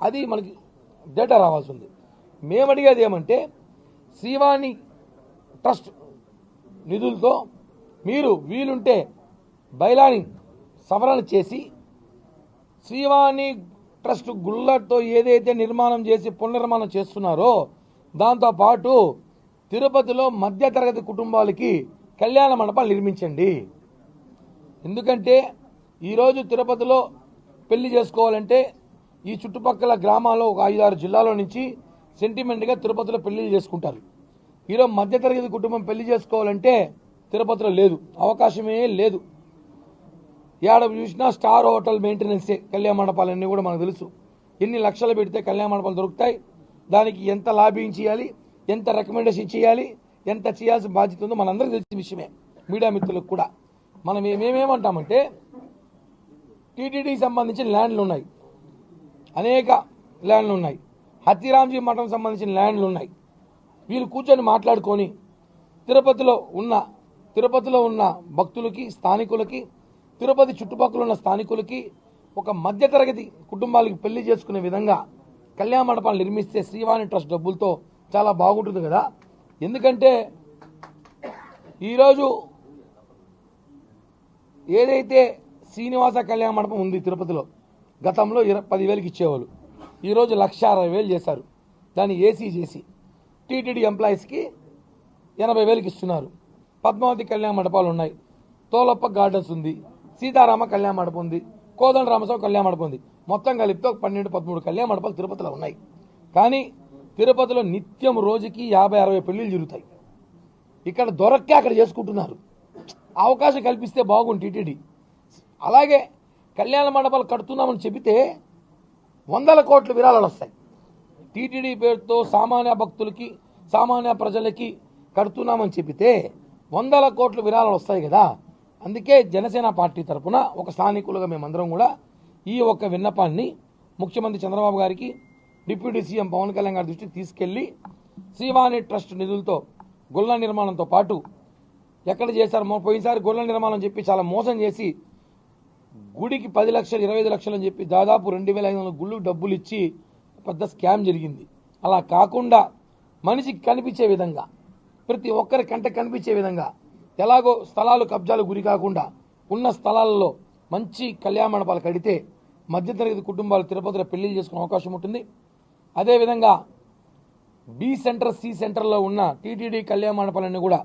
అది మనకి డేటా రావాల్సి ఉంది మేము అడిగేది ఏమంటే శ్రీవాణి ట్రస్ట్ నిధులతో మీరు వీలుంటే బైలాని సవరణ చేసి శ్రీవాణి ట్రస్ట్ గుళ్ళతో ఏదైతే నిర్మాణం చేసి పునర్నిర్మాణం చేస్తున్నారో దాంతోపాటు తిరుపతిలో మధ్యతరగతి కుటుంబాలకి కళ్యాణ మండపాలు నిర్మించండి. ఎందుకంటే ఈరోజు తిరుపతిలో పెళ్ళి చేసుకోవాలంటే ఈ చుట్టుపక్కల గ్రామాల్లో ఒక ఐదు ఆరు జిల్లాలో నుంచి సెంటిమెంట్గా తిరుపతిలో పెళ్ళిళ్ళు చేసుకుంటారు. ఈరోజు మధ్యతరగతి కుటుంబం పెళ్ళి చేసుకోవాలంటే తిరుపతిలో లేదు. అవకాశమే లేదు. ఏడ చూసినా స్టార్ హోటల్ మెయింటెనెన్సే. కళ్యాణ మండపాలన్నీ కూడా మనకు తెలుసు. ఎన్ని లక్షలు పెడితే కళ్యాణ మండపాలు దొరుకుతాయి. దానికి ఎంత లాబింగ్ చేయాలి? ఎంత రికమెండేషన్ చేయాలి? ఎంత చేయాల్సిన బాధ్యత ఉందో మనందరికీ తెలిసిన విషయమే. మీడియా మిత్రులకు కూడా. మనం మేమేమంటామంటే టీటీడీకి సంబంధించిన ల్యాండ్లు ఉన్నాయి. అనేక ల్యాండ్లు ఉన్నాయి హత్తిరాంజీ మఠం సంబంధించిన ల్యాండ్లు ఉన్నాయి వీళ్ళు కూర్చొని మాట్లాడుకొని తిరుపతిలో ఉన్న తిరుపతిలో ఉన్న భక్తులకి స్థానికులకి తిరుపతి చుట్టుపక్కల ఉన్న స్థానికులకి ఒక మధ్యతరగతి కుటుంబాలకి పెళ్ళి చేసుకునే విధంగా కళ్యాణ మండపాలు నిర్మిస్తే శ్రీవాణి ట్రస్ట్ డబ్బులతో చాలా బాగుంటుంది కదా. ఎందుకంటే ఈరోజు ఏదైతే శ్రీనివాస కళ్యాణ మండపం ఉంది తిరుపతిలో గతంలో ఇర పదివేలకు ఇచ్చేవాళ్ళు. ఈరోజు లక్ష అరవై వేలు చేశారు. దాన్ని ఏసీ చేసి టీటీడీ ఎంప్లాయీస్కి ఎనభై వేలకు ఇస్తున్నారు. పద్మావతి కళ్యాణ మండపాలు ఉన్నాయి. తోలప్ప గార్డెన్స్ ఉంది. సీతారామ కళ్యాణ మండపం ఉంది. కోదండ రామస్వామి కళ్యాణ మండపం ఉంది. మొత్తం కలిపితే ఒక పన్నెండు పదమూడు కళ్యాణ మండపాలు తిరుపతిలో ఉన్నాయి. కానీ తిరుపతిలో నిత్యం రోజుకి యాభై అరవై పెళ్ళిళ్ళు జరుగుతాయి. ఇక్కడ దొరక్కే అక్కడ చేసుకుంటున్నారు. అవకాశం కల్పిస్తే బాగుంది టీటీడీ. అలాగే కళ్యాణ మండపాలు కడుతున్నామని చెబితే వందల కోట్ల విరాళాలు వస్తాయి. టీటీడీ పేరుతో సామాన్య భక్తులకి సామాన్య ప్రజలకి కడుతున్నామని చెబితే వందల కోట్ల విరాళాలు వస్తాయి కదా. అందుకే జనసేన పార్టీ తరపున ఒక స్థానికులుగా మేమందరం కూడా ఈ ఒక్క విన్నపాన్ని ముఖ్యమంత్రి చంద్రబాబు గారికి డిప్యూటీ సీఎం పవన్ కళ్యాణ్ గారి దృష్టికి తీసుకెళ్ళి శ్రీవాణి ట్రస్ట్ నిధులతో గుళ్ళ నిర్మాణంతో పాటు ఎక్కడ చేశారు? పోయినసారి గుళ్ళ నిర్మాణం చెప్పి చాలా మోసం చేసి గుడికి పది లక్షలు ఇరవై ఐదు లక్షలు అని చెప్పి దాదాపు రెండు వేల ఐదు వందల గుళ్ళు డబ్బులు ఇచ్చి పెద్ద స్కామ్ జరిగింది. అలా కాకుండా మనిషికి కనిపించే విధంగా ప్రతి ఒక్కరి కంట కనిపించే విధంగా ఎలాగో స్థలాలు కబ్జాలు గురి కాకుండా ఉన్న స్థలాలలో మంచి కళ్యాణ మండపాలు కడితే మధ్యతరగతి కుటుంబాలు తిరుపతిలో పెళ్ళిళ్ళు చేసుకునే అవకాశం ఉంటుంది. అదేవిధంగా బి సెంటర్ సి సెంటర్లో ఉన్న టీటీడీ కళ్యాణ మండపాలన్నీ కూడా